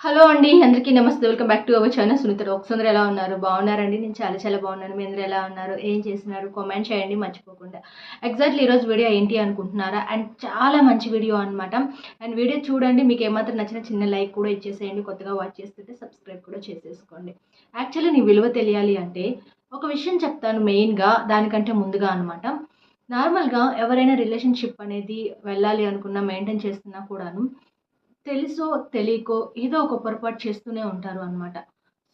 Hello అండి అందరికీ నమస్తే. Welcome back to our channel. Sunita ఒకసారి ఎలా ఉన్నారు? బాగున్నారండి? నేను చాలా చాలా బాగున్నాను. మీ అందరూ ఎలా ఉన్నారు? ఏం చేస్తున్నారు? కామెంట్ చేయండి మర్చిపోకుండా. ఎగ్జాక్ట్లీ ఈరోజు వీడియో ఏంటి అనుకుంటున్నారా? అండ్ చాలా మంచి వీడియో అనమాట అండ్ వీడియో చూడండి మీకు ఏమాత్రం నచ్చిన చిన్న లైక్ కూడా ఇచ్చేసేయండి. కొత్తగా వాచ్ చేస్తుంటే సబ్స్క్రైబ్ కూడా చేసేసుకోండి. యాక్చువల్లీ నీ విలువ తెలియాలి అంటే ఒక విషయం చెప్తాను మెయిన్గా దానికంటే ముందుగా అనమాట నార్మల్గా ఎవరైనా రిలేషన్షిప్ అనేది వెళ్ళాలి అనుకున్నా మెయింటైన్ చేస్తున్నా కూడాను తెలుసో తెలియకో ఏదో ఒక పొరపాటు చేస్తూనే ఉంటారు అనమాట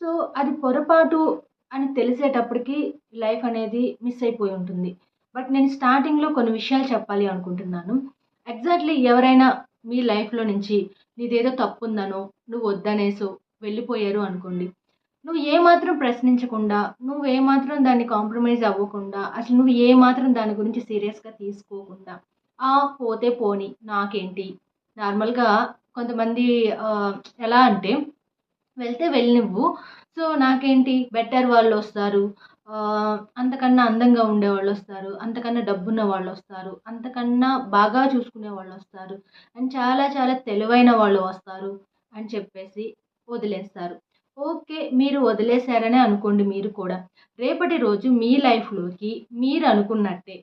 సో అది పొరపాటు అని తెలిసేటప్పటికి లైఫ్ అనేది మిస్ అయిపోయి ఉంటుంది. బట్ నేను స్టార్టింగ్లో కొన్ని విషయాలు చెప్పాలి అనుకుంటున్నాను. ఎగ్జాక్ట్లీ ఎవరైనా మీ లైఫ్లో నుంచి నీదేదో తప్పుందనో నువ్వు వద్దనేసో వెళ్ళిపోయారు అనుకోండి. నువ్వు ఏమాత్రం ప్రశ్నించకుండా నువ్వు ఏమాత్రం దాన్ని కాంప్రమైజ్ అవ్వకుండా అసలు నువ్వు ఏమాత్రం దాని గురించి సీరియస్గా తీసుకోకుండా ఆ పోతే పోని నాకేంటి? నార్మల్గా కొంతమంది ఎలా అంటే వెళ్తే వెళ్ళినివ్వు. సో నాకేంటి? బెటర్ వాళ్ళు వస్తారు. అంతకన్నా అందంగా ఉండే వాళ్ళు వస్తారు. అంతకన్నా డబ్బున్న వాళ్ళు వస్తారు. అంతకన్నా బాగా చూసుకునే వాళ్ళు వస్తారు. అండ్ చాలా చాలా తెలివైన వాళ్ళు వస్తారు అని చెప్పేసి వదిలేస్తారు. ఓకే మీరు వదిలేశారనే అనుకోండి మీరు కూడా. రేపటి రోజు మీ లైఫ్లోకి మీరు అనుకున్నట్టే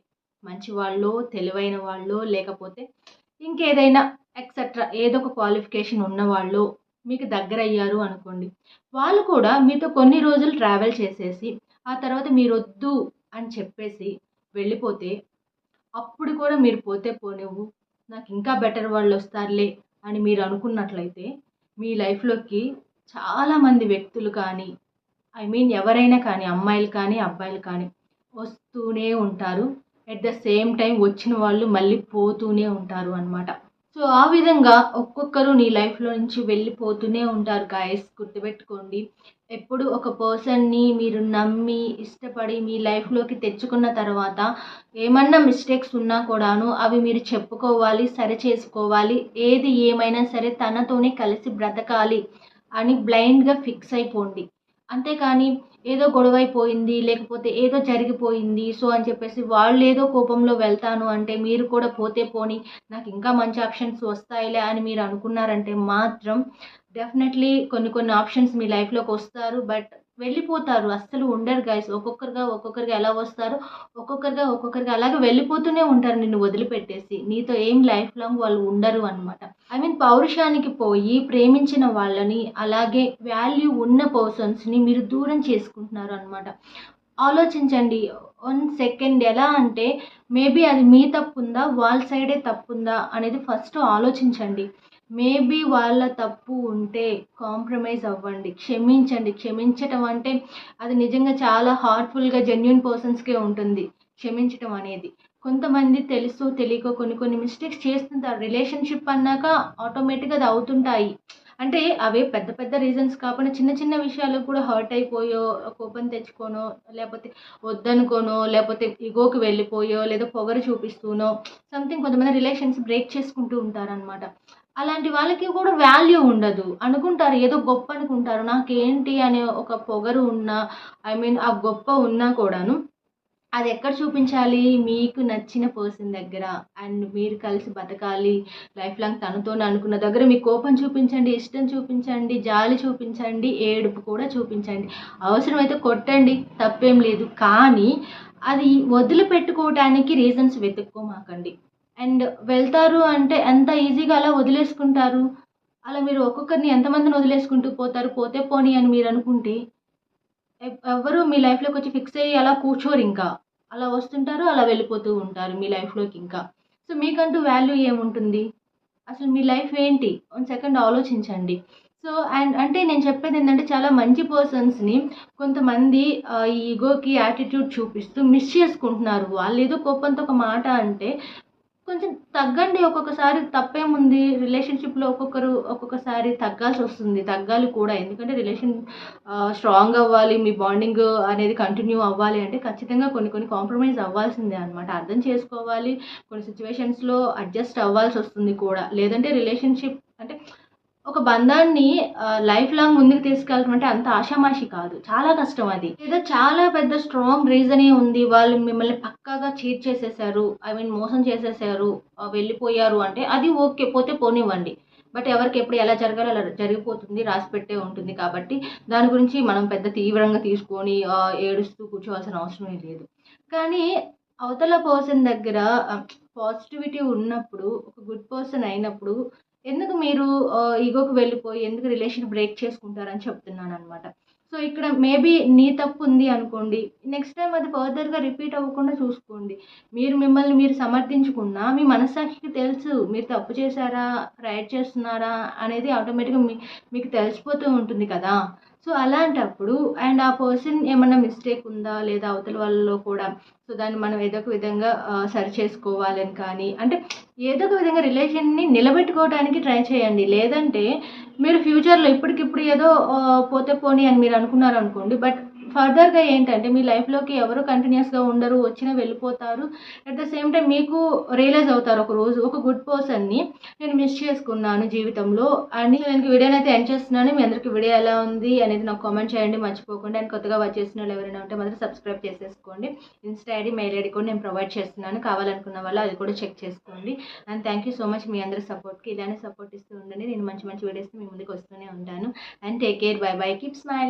మంచి వాళ్ళు తెలివైన వాళ్ళు లేకపోతే ఇంకేదైనా ఎక్సెట్రా ఏదో ఒక క్వాలిఫికేషన్ ఉన్నవాళ్ళు మీకు దగ్గర అయ్యారు అనుకోండి. వాళ్ళు కూడా మీతో కొన్ని రోజులు ట్రావెల్ చేసేసి ఆ తర్వాత మీరు వద్దు అని చెప్పేసి వెళ్ళిపోతే అప్పుడు కూడా మీరు పోతే పోనివ్వు నాకు ఇంకా బెటర్ వాళ్ళు వస్తారులే అని మీరు అనుకున్నట్లయితే మీ లైఫ్లోకి చాలామంది వ్యక్తులు కానీ ఐ మీన్ ఎవరైనా కానీ అమ్మాయిలు కానీ అబ్బాయిలు కానీ వస్తూనే ఉంటారు. ఎట్ ద సేమ్ టైం వచ్చిన వాళ్ళు మళ్ళీ పోతూనే ఉంటారు అనమాట సో ఆ విధంగా ఒక్కొక్కరు నీ లైఫ్లో నుంచి వెళ్ళిపోతూనే ఉంటారు గాయస్ గుర్తుపెట్టుకోండి. ఎప్పుడు ఒక పర్సన్ని మీరు నమ్మి ఇష్టపడి మీ లైఫ్లోకి తెచ్చుకున్న తర్వాత ఏమన్నా మిస్టేక్స్ ఉన్నా కూడాను అవి మీరు చెప్పుకోవాలి సరి చేసుకోవాలి. ఏది ఏమైనా సరే తనతోనే కలిసి బ్రతకాలి అని బ్లైండ్గా ఫిక్స్ అయిపోండి. అంతేకాని ఏదో గొడవ అయిపోయింది లేకపోతే ఏదో జరిగిపోయింది సో అని చెప్పేసి వాళ్ళు ఏదో కోపంలో వెళ్తాను అంటే మీరు కూడా పోతే పోని నాకు ఇంకా మంచి ఆప్షన్స్ వస్తాయిలే అని మీరు అనుకున్నారంటే మాత్రం డెఫినెట్లీ కొన్ని కొన్ని ఆప్షన్స్ మీ లైఫ్లోకి వస్తారు. బట్ వెళ్ళిపోతారు. అస్సలు ఉండరు గైస్ ఒక్కొక్కరుగా ఒక్కొక్కరిగా ఎలా వస్తారు? ఒక్కొక్కరిగా ఒక్కొక్కరిగా అలాగే వెళ్ళిపోతూనే ఉంటారు నిన్ను వదిలిపెట్టేసి. నీతో ఏం లైఫ్ లాంగ్ వాళ్ళు ఉండరు అనమాట ఐ మీన్ పౌరుషానికి పోయి ప్రేమించిన వాళ్ళని అలాగే వాల్యూ ఉన్న పర్సన్స్ని మీరు దూరం చేసుకుంటున్నారు అనమాట ఆలోచించండి. వన్ సెకండ్ ఎలా అంటే మేబీ అది మీ తప్పుందా? వాళ్ళ సైడే తప్పుందా? అనేది ఫస్ట్ ఆలోచించండి. మేబీ వాళ్ళ తప్పు ఉంటే కాంప్రమైజ్ అవ్వండి క్షమించండి. క్షమించటం అంటే అది నిజంగా చాలా హార్ట్ఫుల్గా జెన్యున్ పర్సన్స్కే ఉంటుంది. క్షమించటం అనేది. కొంతమంది తెలుసు తెలియక కొన్ని కొన్ని మిస్టేక్స్ చేస్తుంటారు రిలేషన్షిప్ అన్నాక ఆటోమేటిక్గా అది అవుతుంటాయి. అంటే అవే పెద్ద పెద్ద రీజన్స్ కాకుండా చిన్న చిన్న విషయాలకు కూడా హర్ట్ అయిపోయో కోపం తెచ్చుకోనో లేకపోతే వద్దనుకోనో లేకపోతే ఇగోకి వెళ్ళిపోయో లేదా పొగరు చూపిస్తూనో సంథింగ్ కొంతమంది రిలేషన్స్ బ్రేక్ చేసుకుంటూ ఉంటారనమాట అలాంటి వాళ్ళకి కూడా వాల్యూ ఉండదు. అనుకుంటారు ఏదో గొప్ప అనుకుంటారు. నాకేంటి అనే ఒక పొగరు ఉన్నా ఐ మీన్ ఆ గొప్ప ఉన్నా కూడాను అది ఎక్కడ చూపించాలి? మీకు నచ్చిన పర్సన్ దగ్గర. అండ్ మీరు కలిసి బతకాలి. లైఫ్ లాంగ్ తనతోనే అనుకున్న దగ్గర మీ కోపం చూపించండి ఇష్టం చూపించండి జాలి చూపించండి ఏడుపు కూడా చూపించండి. అవసరమైతే కొట్టండి తప్పేం లేదు. కానీ అది వదిలిపెట్టుకోవటానికి రీజన్స్ వెతుక్కోమాకండి. అండ్ వెళ్తారు అంటే ఎంత ఈజీగా అలా వదిలేసుకుంటారు? అలా మీరు ఒక్కొక్కరిని ఎంతమందిని వదిలేసుకుంటూ పోతారు? పోతే పోనీ అని మీరు అనుకుంటే ఎవ్- ఎవరు మీ లైఫ్లోకి వచ్చి ఫిక్స్ అయ్యి అలా కూర్చోరు ఇంకా. అలా వస్తుంటారు అలా వెళ్ళిపోతూ ఉంటారు మీ లైఫ్లోకి ఇంకా. సో మీకంటూ వాల్యూ ఏముంటుంది? అసలు మీ లైఫ్ ఏంటి? వన్ సెకండ్ ఆలోచించండి. సో అండ్ అంటే నేను చెప్పేది ఏంటంటే చాలా మంచి పర్సన్స్ని కొంతమంది ఈ ఈగోకి యాటిట్యూడ్ చూపిస్తూ మిస్ చేసుకుంటున్నారు. వాళ్ళు ఏదో కోపంతో ఒక మాట అంటే కొంచెం తగ్గండి ఒక్కొక్కసారి తప్పేముంది? రిలేషన్షిప్లో ఒక్కొక్కరు ఒక్కొక్కసారి తగ్గాల్సి వస్తుంది తగ్గాలి కూడా. ఎందుకంటే రిలేషన్ స్ట్రాంగ్ అవ్వాలి మీ బాండింగ్ అనేది కంటిన్యూ అవ్వాలి అంటే ఖచ్చితంగా కొన్ని కొన్ని కాంప్రమైజ్ అవ్వాల్సిందే అనమాట అర్థం చేసుకోవాలి కొన్ని సిచ్యువేషన్స్లో అడ్జస్ట్ అవ్వాల్సి వస్తుంది కూడా. లేదంటే రిలేషన్షిప్ అంటే ఒక బంధాన్ని లైఫ్ లాంగ్ ముందుకు తీసుకెళ్ళడం అంటే అంత ఆషామాషి కాదు. చాలా కష్టం అది. ఏదో చాలా పెద్ద స్ట్రాంగ్ రీజనే ఉంది. వాళ్ళు మిమ్మల్ని పక్కాగా చీట్ చేసేసారు. ఐ మీన్ మోసం చేసేసారు. వెళ్ళిపోయారు అంటే అది ఓకే పోతే పోనివ్వండి. బట్ ఎవరికి ఎప్పుడు ఎలా జరగాలో అలా జరిగిపోతుంది రాసి పెట్టే ఉంటుంది కాబట్టి దాని గురించి మనం పెద్ద తీవ్రంగా తీసుకొని ఏడుస్తూ కూర్చోవాల్సిన అవసరం లేదు. కానీ అవతల పర్సన్ దగ్గర పాజిటివిటీ ఉన్నప్పుడు ఒక గుడ్ పర్సన్ అయినప్పుడు ఎందుకు మీరు ఈగోకి వెళ్ళిపోయి ఎందుకు రిలేషన్ బ్రేక్ చేసుకుంటారని చెప్తున్నాను అనమాట సో ఇక్కడ మేబీ నీ తప్పు ఉంది అనుకోండి. నెక్స్ట్ టైం అది ఫర్దర్గా రిపీట్ అవ్వకుండా చూసుకోండి. మీరు మిమ్మల్ని మీరు సమర్థించుకున్నా మీ మనస్సాక్షికి తెలుసు మీరు తప్పు చేశారా రైట్ చేస్తున్నారా అనేది ఆటోమేటిక్గా మీ మీకు తెలిసిపోతూ ఉంటుంది కదా. సో అలాంటప్పుడు అండ్ ఆ పర్సన్ ఏమైనా మిస్టేక్ ఉందా? లేదా అవతల వాళ్ళలో కూడా? సో దాన్ని మనం ఏదో ఒక విధంగా సరి చేసుకోవాలని కానీ అంటే ఏదో ఒక విధంగా రిలేషన్ని నిలబెట్టుకోవడానికి ట్రై చేయండి. లేదంటే మీరు ఫ్యూచర్లో ఇప్పటికిప్పుడు ఏదో పోతే పోనీ అని మీరు అనుకున్నారు అనుకోండి బట్ ఫర్దర్గా ఏంటంటే మీ లైఫ్లోకి ఎవరు కంటిన్యూస్గా ఉండరు వచ్చినా వెళ్ళిపోతారు. అట్ ద సేమ్ టైం మీకు రియలైజ్ అవుతారు ఒక రోజు ఒక గుడ్ పర్సన్ని నేను మిస్ చేసుకున్నాను జీవితంలో. అని నేను వీడియోని అయితే ఎండ్ చేస్తున్నాను. మీ అందరికీ వీడియో ఎలా ఉంది అనేది నాకు కామెంట్ చేయండి. మర్చిపోకుండా అండ్ కొత్తగా వచ్చేసిన చేసిన వాళ్ళు ఎవరైనా ఉంటే మాత్రం సబ్స్క్రైబ్ చేసేసుకోండి. ఇన్స్టా ఐడి మెయిల్ ఐడి కూడా నేను ప్రొవైడ్ చేస్తున్నాను. కావాలనుకున్న వాళ్ళు అది కూడా చెక్ చేసుకోండి. And thank you so much మీ అందరి సపోర్ట్కి ఇలానే సపోర్ట్ ఇస్తూ ఉండండి. నేను మంచి మంచి వీడియోస్ మీ ముందుకు వస్తూనే ఉంటాను. And take care bye bye keep smiling